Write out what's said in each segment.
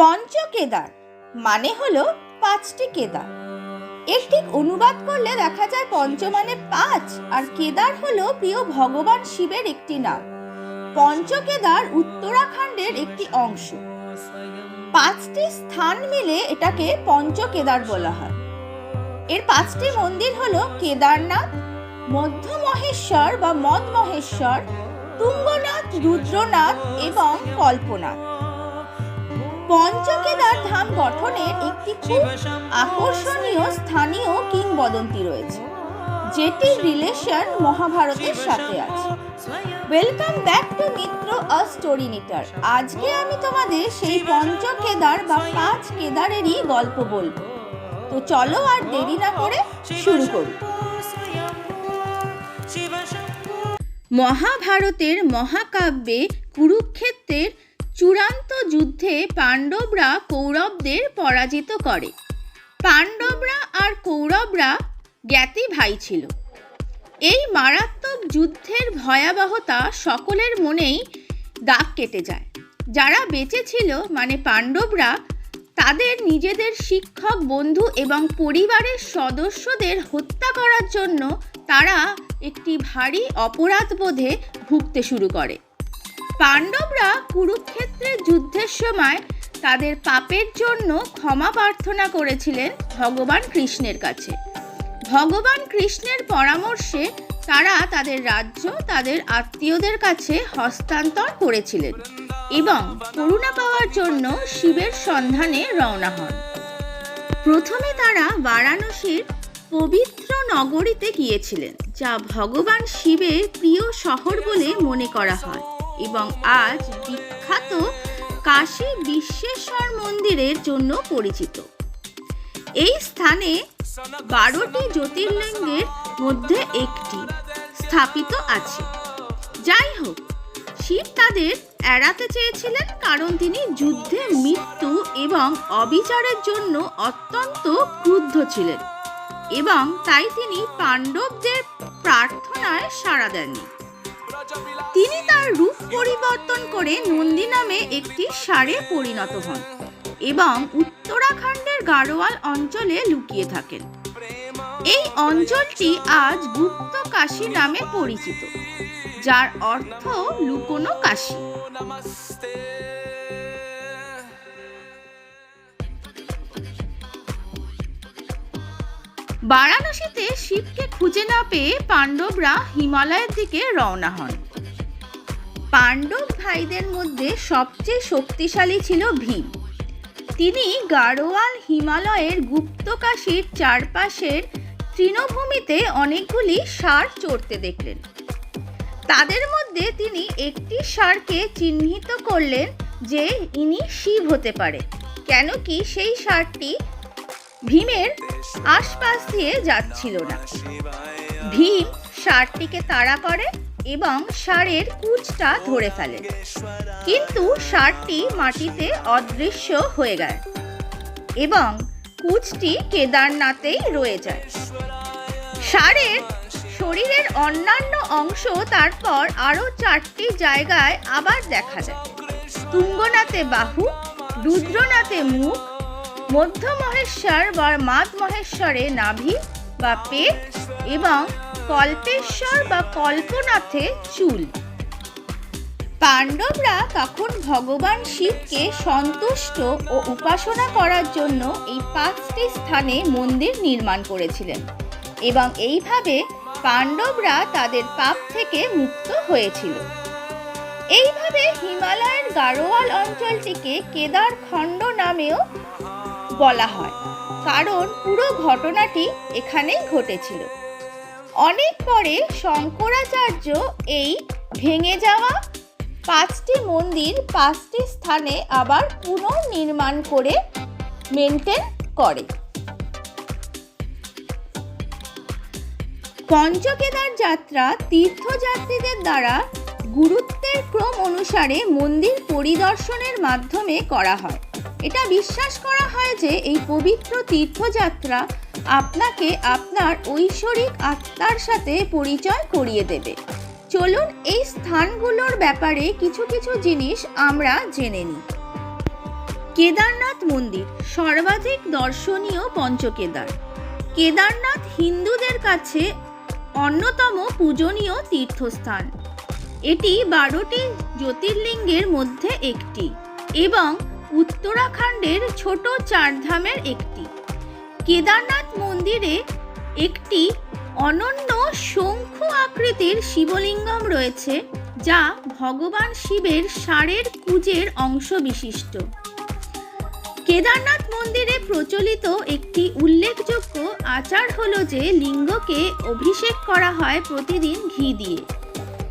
পঞ্চকেদার মানে হলো পাঁচটি কেদার। এর ঠিক অনুবাদ করলে দেখা যায় পঞ্চ মানে পাঁচ, আর কেদার হলো প্রিয় ভগবান শিবের একটি নাম। পঞ্চকেদার উত্তরাখণ্ডের একটি অংশ। পাঁচটি স্থান মিলে এটাকে পঞ্চকেদার বলা হয়। এর পাঁচটি মন্দির হলো কেদারনাথ মধ্য মহেশ্বর বা মদ মহেশ্বর তুঙ্গনাথ, রুদ্রনাথ এবং কল্পনাথ। পঞ্চকেদার ধাম গঠনের একটি খুব আকর্ষণীয় স্থানীয় কিংবদন্তি রয়েছে যেটি রিলেশন মহাভারতের সাথে আছে। Welcome back to Mitra a story knitter আজকে আমি তোমাদের সেই পঞ্চ কেদার বা পাঁচ কেদারেরই গল্প বলব। তো চলো আর দেরি না করে শুরু করি। মহাভারতের মহাকাব্যে কুরুক্ষেত্রের চূড়ান্ত যুদ্ধে পাণ্ডবরা কৌরবদের পরাজিত করে। পাণ্ডবরা আর কৌরবরা জ্ঞাতি ভাই ছিল। এই মারাত্মক যুদ্ধের ভয়াবহতা সকলের মনেই দাগ কেটে যায়। যারা বেঁচে ছিল মানে পাণ্ডবরা, তাদের নিজেদের শিক্ষক, বন্ধু এবং পরিবারের সদস্যদের হত্যা করার জন্য তারা একটি ভারী অপরাধবোধে ভুগতে শুরু করে। পাণ্ডবরা কুরুক্ষেত্রের যুদ্ধের সময় তাদের পাপের জন্য ক্ষমা প্রার্থনা করেছিলেন ভগবান কৃষ্ণের কাছে। ভগবান কৃষ্ণের পরামর্শে তারা তাদের রাজ্য, তাদের আত্মীয়দের কাছে হস্তান্তর করেছিলেন এবং করুণা পাওয়ার জন্য শিবের সন্ধানে রওনা হন। প্রথমে তারা বারাণসীর পবিত্র নগরীতে গিয়েছিলেন, যা ভগবান শিবের প্রিয় শহর বলে মনে করা হয়। এবং আজ বিখ্যাত কাশী বিশ্বেশ্বর মন্দিরের জন্য পরিচিত। এই স্থানে বারোটি জ্যোতির্লিঙ্গের মধ্যে একটি স্থাপিত আছে। যাই হোক শিব তাদের এড়াতে চেয়েছিলেন কারণ তিনি যুদ্ধে মৃত্যু এবং অবিচারের জন্য অত্যন্ত ক্রুদ্ধ ছিলেন এবং তাই তিনি পাণ্ডবদের প্রার্থনায় সাড়া দেননি। তিনি তার রূপ পরিবর্তন করে নন্দী নামে একটি সারে পরিণত হন এবং উত্তরাখণ্ডের গাড়োয়াল অঞ্চলে লুকিয়ে থাকেন। এই অঞ্চলটি আজ গুপ্ত কাশী নামে পরিচিত, যার অর্থ লুকোনো কাশী। বারাণসীতে শিবকে খুঁজে না পেয়ে পাণ্ডবরা হিমালয়ের দিকে রওনা হন। পাণ্ডব ভাইদের মধ্যে সবচেয়ে শক্তিশালী ছিল ভীম। তিনি গাড়োয়াল হিমালয়ের গুপ্তকাশীর চারপাশের তৃণভূমিতে অনেকগুলি সার চড়তে দেখলেন। তাদের মধ্যে তিনি একটি ষাঁড়কে চিহ্নিত করলেন যে ইনি শিব হতে পারে, কেন কি সেই ষাঁড়টি ভীমের আশপাশ দিয়ে যাচ্ছিল না। ভীম ষাঁড়টিকে তাড়া করে এবং ষাঁড়ের কুচটা ধরে ফেলেন কিন্তু ষাঁড়টি মাটিতে অদৃশ্য হয়ে গেল এবং কুচটি কেদারনাথেই রয়ে যায়। ষাঁড়ের শরীরের অন্যান্য অংশ তারপর আরও চারটি জায়গায় আবার দেখা যায়। তুঙ্গনাথে বাহু, রুদ্রনাথে মুখ মধ্য মহেশ্বর বা মাদ মহেশ্বরে নাভি বা পেট এবং কল্পেশ্বর বা কল্পনাথে চুল। পাণ্ডবরা তখন ভগবান শিবকে সন্তুষ্ট ও উপাসনা করার জন্য এই পাঁচটি স্থানে মন্দির নির্মাণ করেছিলেন এবং এইভাবে পাণ্ডবরা তাদের পাপ থেকে মুক্ত হয়েছিল। এইভাবে হিমালয়ের গাড়োয়াল অঞ্চলটিকে কেদার খণ্ড নামেও বলা হয়। কারণ পুরো ঘটনাটি এখানেই ঘটেছিল। অনেক পরে শঙ্করাচার্য এই ভেঙে যাওয়া পাঁচটি মন্দির পাঁচটি স্থানে আবার পুনর্নির্মাণ করে মেনটেন করে। পঞ্চকেদার যাত্রা তীর্থযাত্রীদের দ্বারা গুরুত্বের ক্রম অনুসারে মন্দির পরিদর্শনের মাধ্যমে করা হয়। এটা বিশ্বাস করা হয় যে এই পবিত্র তীর্থযাত্রা আপনাকে আপনার ঐশ্বরিক আত্মার সাথে পরিচয় করিয়ে দেবে। চলুন এই স্থানগুলোর ব্যাপারে কিছু কিছু জিনিস আমরা জেনে নিই। কেদারনাথ মন্দির, সর্বাধিক দর্শনীয় পঞ্চকেদার। কেদারনাথ হিন্দুদের কাছে অন্যতম পূজনীয় তীর্থস্থান। এটি বারোটি জ্যোতির্লিঙ্গের মধ্যে একটি এবং উত্তরাখণ্ডের ছোট চারধামের একটি। কেদারনাথ মন্দিরে একটি অনন্য শঙ্খু আকৃতির শিবলিঙ্গম রয়েছে, যা ভগবান শিবের ষাঁড়ের কুজের অংশ বিশিষ্ট। কেদারনাথ মন্দিরে প্রচলিত একটি উল্লেখযোগ্য আচার হলো যে, লিঙ্গকে অভিষেক করা হয় প্রতিদিন ঘি দিয়ে।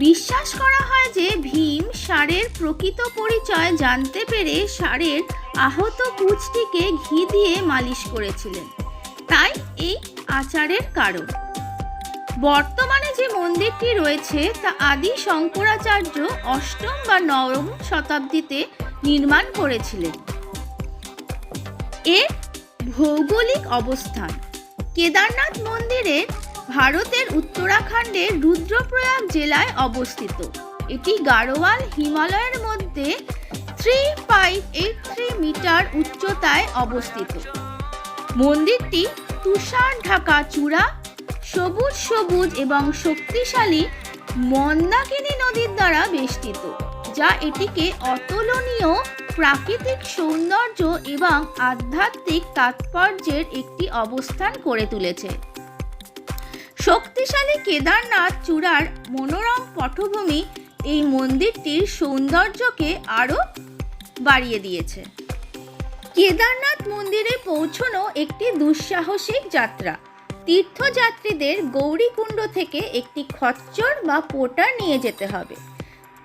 বিশ্বাস করা হয় যে ভীম ষাঁড়ের প্রকৃত পরিচয় জানতে পেরে ষাঁড়ের আহত কুচটিকে ঘি দিয়ে মালিশ করেছিলেন। তাই এই আচারের কারণ। বর্তমানে যে মন্দিরটি রয়েছে, তা আদি শঙ্করাচার্য অষ্টম বা নবম শতাব্দীতে নির্মাণ করেছিলেন। এর ভৌগোলিক অবস্থান। কেদারনাথ মন্দিরে ভারতের উত্তরাখণ্ডের রুদ্রপ্রয়াগ জেলায় অবস্থিত। এটি গাড়োয়াল হিমালয়ের মধ্যে three five eight three metre উচ্চতায় অবস্থিত। মন্দিরটি তুষার ঢাকা চূড়া, সবুজ সবুজ এবং শক্তিশালী মন্দাকিনী নদীর দ্বারা বেষ্টিত, যা এটিকে অতুলনীয় প্রাকৃতিক সৌন্দর্য এবং আধ্যাত্মিক তাৎপর্যের একটি অবস্থান করে তুলেছে। শক্তিশালী কেদারনাথ চূড়ার মনোরম পটভূমি এই মন্দিরটির সৌন্দর্যকে আরও বাড়িয়ে দিয়েছে। কেদারনাথ মন্দিরে পৌঁছনো একটি দুঃসাহসিক যাত্রা। তীর্থযাত্রীদের গৌরীকুণ্ড থেকে একটি খচ্চর বা পোটার নিয়ে যেতে হবে,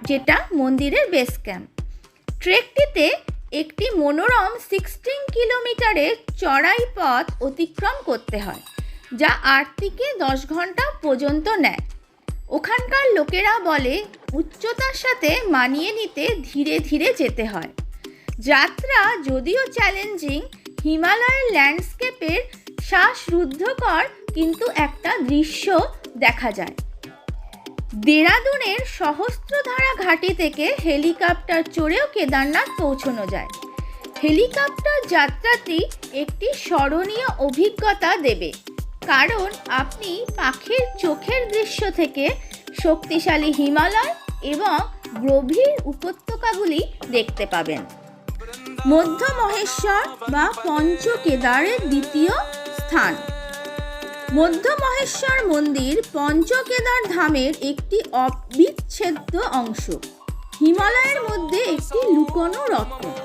যেটা মন্দিরের বেস ক্যাম্প ট্রেকটিতে একটি মনোরম সিক্সটিন কিলোমিটারের চড়াই পথ অতিক্রম করতে হয়। যা আট থেকে দশ ঘণ্টা পর্যন্ত নেয়। ওখানকার লোকেরা বলে, উচ্চতার সাথে মানিয়ে নিতে ধীরে ধীরে যেতে হয়। যাত্রা যদিও চ্যালেঞ্জিং হিমালয়ের ল্যান্ডস্কেপের শ্বাসরুদ্ধকর কিন্তু একটা দৃশ্য দেখা যায়। দেরাদুনের সহস্রধারা ঘাটি থেকে হেলিকপ্টার চড়েও কেদারনাথ পৌঁছানো যায়। হেলিকপ্টার যাত্রাটি একটি স্মরণীয় অভিজ্ঞতা দেবে। কারণ আপনি পাখির চোখের দৃশ্য থেকে শক্তিশালী হিমালয় এবং গভীর উপত্যকাগুলি দেখতে পাবেন। মধ্য মহেশ্বর বা পঞ্চকেদারের দ্বিতীয় স্থান। মধ্য মহেশ্বর মন্দির পঞ্চকেদার ধামের একটি অবিচ্ছেদ্য অংশ। হিমালয়ের মধ্যে একটি লুকোনো রত্ন।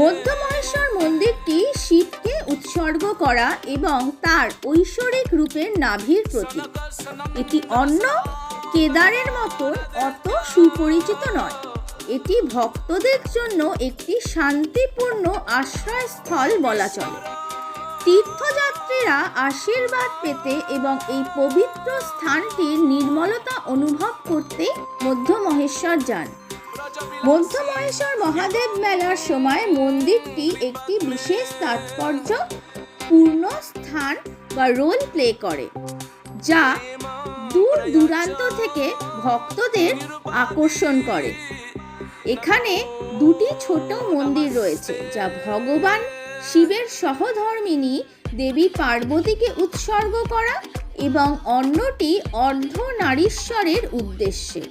মধ্য মহেশ্বর মন্দিরটি শিবকে উৎসর্গ করা এবং তার ঐশ্বরিক রূপের নাভির প্রতীক। এটি অন্য কেদারের মতন অত সুপরিচিত নয়। এটি ভক্তদের জন্য একটি শান্তিপূর্ণ আশ্রয়স্থল বলা চলে। তীর্থযাত্রীরা আশীর্বাদ পেতে এবং এই পবিত্র স্থানটির নির্মলতা অনুভব করতে মধ্য মহেশ্বর যান। মধ্য মহেশ্বর মহাদেব মেলার সময় মন্দিরটি একটি বিশেষ তাৎপর্য, পূর্ণ স্থান বা রোল প্লে করে, যা দূর দূরান্ত থেকে ভক্তদের আকর্ষণ করে। এখানে দুটি ছোট মন্দির রয়েছে, যা ভগবান শিবের সহধর্মিনী দেবী পার্বতীকে উৎসর্গ করা এবং অন্যটি অর্ধ নারীশ্বরের উদ্দেশ্যে।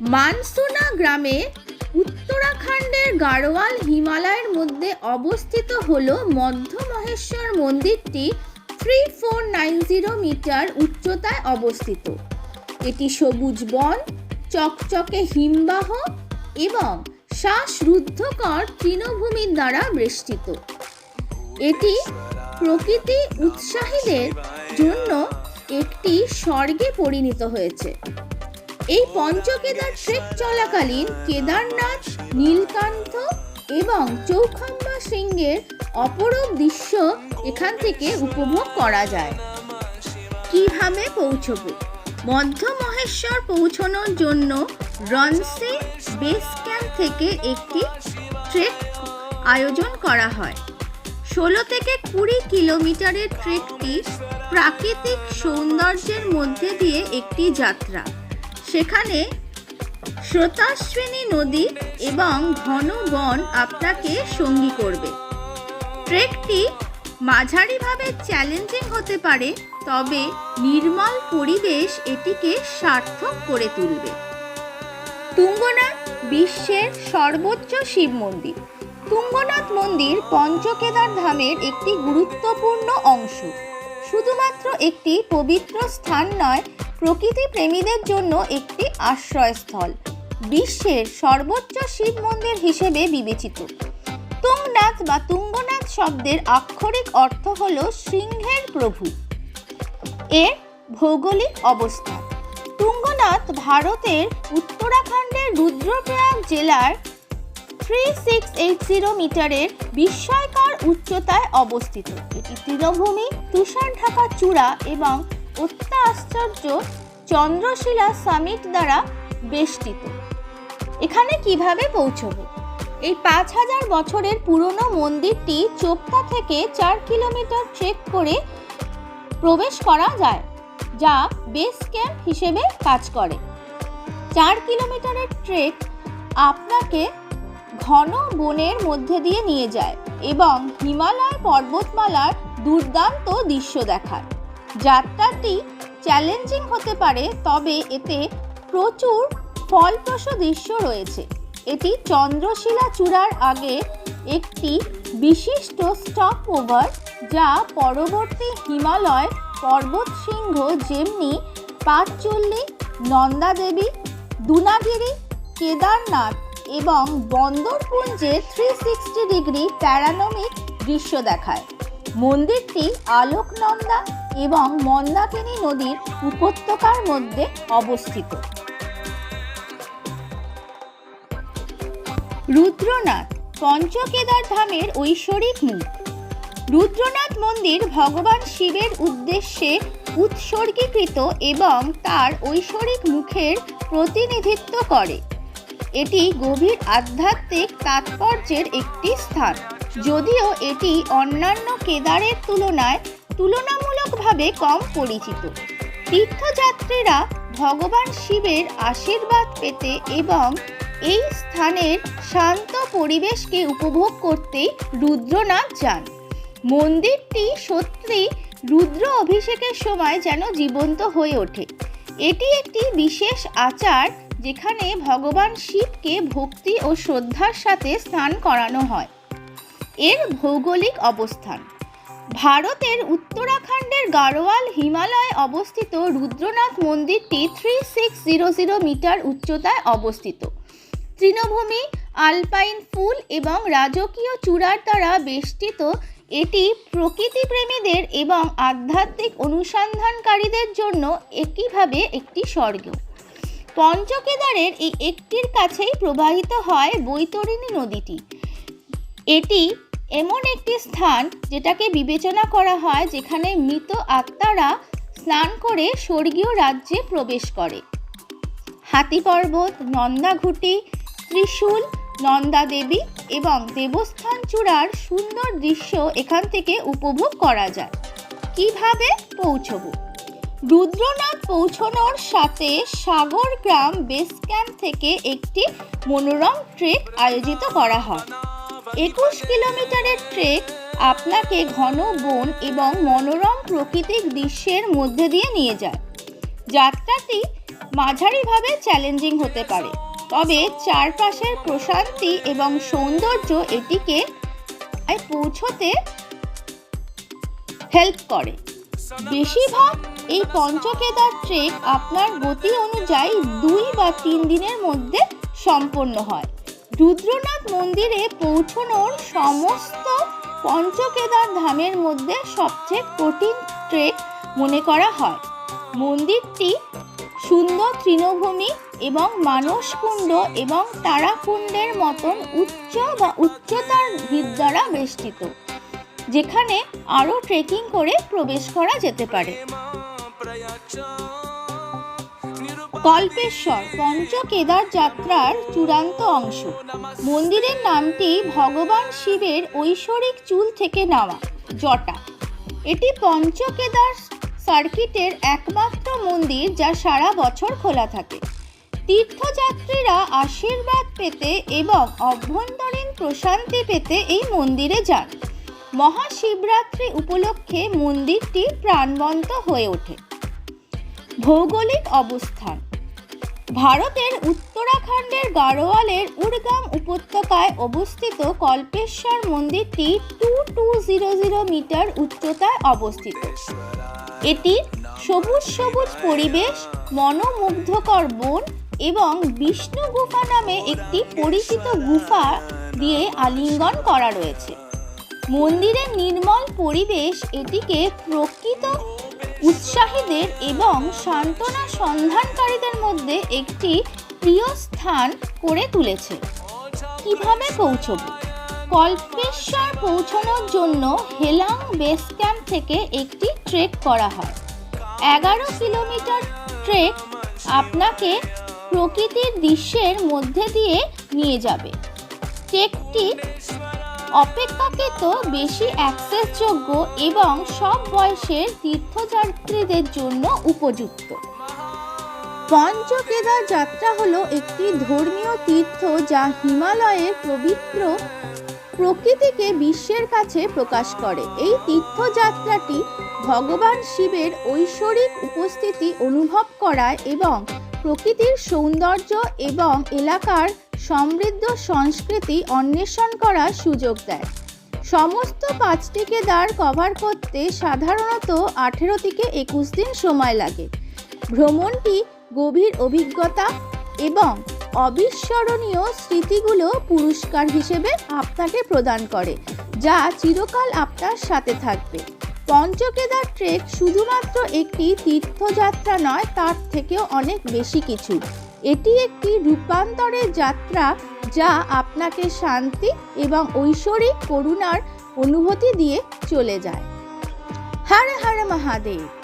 মানসুনা গ্রামে উত্তরাখণ্ডের গাড়োয়াল হিমালয়ের মধ্যে অবস্থিত হল মধ্য মহেশ্বর মন্দিরটি three four nine zero metre উচ্চতায় অবস্থিত। এটি সবুজ বন, চকচকে হিমবাহ এবং শ্বাসরুদ্ধকর তৃণভূমির দ্বারা বেষ্টিত। এটি প্রকৃতি উৎসাহীদের জন্য একটি স্বর্গে পরিণত হয়েছে। এই পঞ্চকেদার ট্রেক চলাকালীন কেদারনাথ, নীলকান্ত এবং চৌখাম্বা শৃঙ্গের অপরূপ দৃশ্য এখান থেকে উপভোগ করা যায়। কীভাবে পৌঁছবো? মধ্য মহেশ্বর পৌঁছানোর জন্য রনসে বেস ক্যাম্প থেকে একটি ট্রেক আয়োজন করা হয়। ষোলো থেকে কুড়ি কিলোমিটারের ট্রেকটি প্রাকৃতিক সৌন্দর্যের মধ্যে দিয়ে একটি যাত্রা। সেখানে স্রোতাশ্বিনী নদী এবং ঘন বন আপনাকে সঙ্গী করবে। ট্রেকটি মাঝারিভাবে চ্যালেঞ্জিং হতে পারে, তবে নির্মল পরিবেশ এটিকে সার্থক করে তুলবে। তুঙ্গনাথ বিশ্বের সর্বোচ্চ শিব মন্দির। তুঙ্গনাথ মন্দির পঞ্চকেদার ধামের একটি গুরুত্বপূর্ণ অংশ। শুধুমাত্র একটি পবিত্র স্থান নয়, প্রকৃতি প্রেমীদের জন্য একটি আশ্রয়স্থল। বিশ্বের সর্বোচ্চ শিব মন্দির হিসেবে বিবেচিত। তুংনাথ বা তুঙ্গনাথ শব্দের আক্ষরিক অর্থ হল সিংহের প্রভু। এর ভৌগোলিক অবস্থা তুঙ্গনাথ ভারতের উত্তরাখণ্ডের রুদ্রপ্রয়াগ জেলার থ্রি সিক্স এইট জিরো মিটারের বিস্ময়কর উচ্চতায় অবস্থিত। এটি তৃণভূমি, তুষার ঢাকা চূড়া এবং অত্যাশ্চর্য চন্দ্রশিলা সামিট দ্বারা বেষ্টিত। এখানে কীভাবে পৌঁছবো? এই পাঁচ হাজার বছরের পুরনো মন্দিরটি চোপতা থেকে চার কিলোমিটার ট্রেক করে প্রবেশ করা যায়, যা বেস ক্যাম্প হিসেবে কাজ করে। চার কিলোমিটারের ট্রেক আপনাকে ঘন বনের মধ্যে দিয়ে নিয়ে যায় এবং হিমালয় পর্বতমালার দুর্দান্ত দৃশ্য দেখায়। যাত্রাটি চ্যালেঞ্জিং হতে পারে, তবে এতে প্রচুর ফলপ্রসূ দৃশ্য রয়েছে। এটি চন্দ্রশিলা চূড়ার আগে একটি বিশিষ্ট স্টপ ওভার যা পরবর্তী হিমালয় পর্বত সিংহ যেমনি পাঁচচল্লি নন্দাদেবী, দুনাগিরি, কেদারনাথ এবং বন্দরপুঞ্জে থ্রি সিক্সটি ডিগ্রি প্যারানমিক দৃশ্য দেখায়। মন্দিরটি আলোকনন্দা এবং মন্দাকিনী নদীর উপত্যকার মধ্যে অবস্থিত। রুদ্রনাথ পঞ্চকেদার ধামের ঐশ্বরিক মুখ রুদ্রনাথ মন্দির ভগবান শিবের উদ্দেশ্যে উৎসর্গীকৃত এবং তার ঐশ্বরিক মুখের প্রতিনিধিত্ব করে। এটি গভীর আধ্যাত্মিক তাৎপর্যের একটি স্থান। যদিও এটি অন্যান্য কেদারের তুলনায় তুলনামূলকভাবে কম পরিচিত। তীর্থযাত্রীরা ভগবান শিবের আশীর্বাদ পেতে এবং এই স্থানের শান্ত পরিবেশকে উপভোগ করতেই রুদ্রনাথ যান। মন্দিরটি সত্যি রুদ্র অভিষেকের সময় যেন জীবন্ত হয়ে ওঠে। এটি একটি বিশেষ আচার যেখানে ভগবান শিবকে ভক্তি ও শ্রদ্ধার সাথে স্নান করানো হয়। এর ভৌগোলিক অবস্থান। ভারতের উত্তরাখণ্ডের গাড়োয়াল হিমালয়ে অবস্থিত রুদ্রনাথ মন্দিরটি three six zero zero metre উচ্চতায় অবস্থিত। তৃণভূমি, আলপাইন ফুল এবং রাজকীয় চূড়ার দ্বারা বেষ্টিত, এটি প্রকৃতিপ্রেমীদের এবং আধ্যাত্মিক অনুসন্ধানকারীদের জন্য একইভাবে একটি স্বর্গ। পঞ্চকেদারের এই একটির কাছেই প্রবাহিত হয় বৈতরণী নদীটি। এটি এমন একটি স্থান যেটাকে বিবেচনা করা হয় যেখানে মৃত আত্মারা স্নান করে স্বর্গীয় রাজ্যে প্রবেশ করে। হাতি পর্বত নন্দাঘুটি, ত্রিশূল নন্দা দেবী এবং দেবস্থান চূড়ার সুন্দর দৃশ্য এখান থেকে উপভোগ করা যায়। কীভাবে পৌঁছবো? রুদ্রনাথ পৌঁছানোর সাথে সাগর গ্রাম বেস ক্যাম্প থেকে একটি মনোরম ট্রেক আয়োজিত করা হয়। একুশ কিলোমিটারের ট্রেক আপনাকে ঘন বন এবং মনোরম প্রাকৃতিক দৃশ্যের মধ্যে দিয়ে নিয়ে যায়। যাত্রাটি মাঝারিভাবে চ্যালেঞ্জিং হতে পারে, তবে চারপাশের প্রশান্তি এবং সৌন্দর্য এটিকে পৌঁছতে হেল্প করে। বেশিরভাগ এই পঞ্চকেদার ট্রেক আপনার গতি অনুযায়ী দুই বা তিন দিনের মধ্যে সম্পন্ন হয়। রুদ্রনাথ মন্দিরে পৌঁছানোর সমস্ত পঞ্চকেদার ধামের মধ্যে সবচেয়ে কঠিন ট্রেক মনে করা হয়। মন্দিরটি সুন্দর তৃণভূমি এবং মানসকুণ্ড এবং তারাকুণ্ডের মতন উচ্চ বা উচ্চতার ভিত দ্বারা বেষ্টিত, যেখানে আরও ট্রেকিং করে প্রবেশ করা যেতে পারে। কল্পেশ্বর পঞ্চকেদার যাত্রার চূড়ান্ত অংশ। মন্দিরের নামটি ভগবান শিবের ঐশ্বরিক চুল থেকে নেওয়া, জটা। এটি পঞ্চকেদার সার্কিটের একমাত্র মন্দির যা সারা বছর খোলা থাকে। তীর্থযাত্রীরা আশীর্বাদ পেতে এবং অভ্যন্তরীণ প্রশান্তি পেতে এই মন্দিরে যান। মহাশিবরাত্রি উপলক্ষে মন্দিরটি প্রাণবন্ত হয়ে ওঠে। ভৌগোলিক অবস্থান। ভারতের উত্তরাখণ্ডের গাড়োয়ালের উড়গাম উপত্যকায় অবস্থিত কল্পেশ্বর মন্দিরটি two two zero zero metre উচ্চতায় অবস্থিত। এটি সবুজ সবুজ পরিবেশ, মনোমুগ্ধকর বন এবং বিষ্ণু গুফা নামে একটি পরিচিত গুফা দিয়ে আলিঙ্গন করা রয়েছে। মন্দিরের নির্মল পরিবেশ এটিকে প্রকৃত উৎসাহীদের এবং সান্ত্বনা সন্ধানকারীদের মধ্যে একটি প্রিয় স্থান করে তুলেছে। কীভাবে পৌঁছব? কল্পেশ্বর পৌঁছানোর জন্য হেলাং বেস ক্যাম্প থেকে একটি ট্রেক করা হয়। এগারো কিলোমিটার ট্রেক আপনাকে প্রকৃতির দৃশ্যের মধ্যে দিয়ে নিয়ে যাবে। ট্রেকটি অপেক্ষাকৃত বেশি অ্যাক্সেসযোগ্য এবং সব বয়সের তীর্থযাত্রীদের জন্য উপযুক্ত। পঞ্চকেদার যাত্রা হলো একটি ধর্মীয় তীর্থ যা হিমালয়ের পবিত্র প্রকৃতিকে বিশ্বের কাছে প্রকাশ করে। এই তীর্থযাত্রাটি ভগবান শিবের ঐশ্বরিক উপস্থিতি অনুভব করায় এবং প্রকৃতির সৌন্দর্য এবং এলাকার সমৃদ্ধ সংস্কৃতি অন্বেষণ করার সুযোগ দেয়। সমস্ত পাঁচটি কেদার কভার করতে সাধারণত আঠেরো থেকে একুশ দিন সময় লাগে। ভ্রমণটি গভীর অভিজ্ঞতা এবং অবিস্মরণীয় স্মৃতিগুলো পুরস্কার হিসেবে আপনাকে প্রদান করে, যা চিরকাল আপনার সাথে থাকবে। পঞ্চকেদার ট্রেক শুধুমাত্র একটি তীর্থযাত্রা নয়, তার থেকেও অনেক বেশি কিছু। এটি একটি রূপান্তরের যাত্রা যা আপনাকে শান্তি এবং ঐশ্বরিক করুণার অনুভূতি দিয়ে চলে যায়। হরে হরে মহাদেব।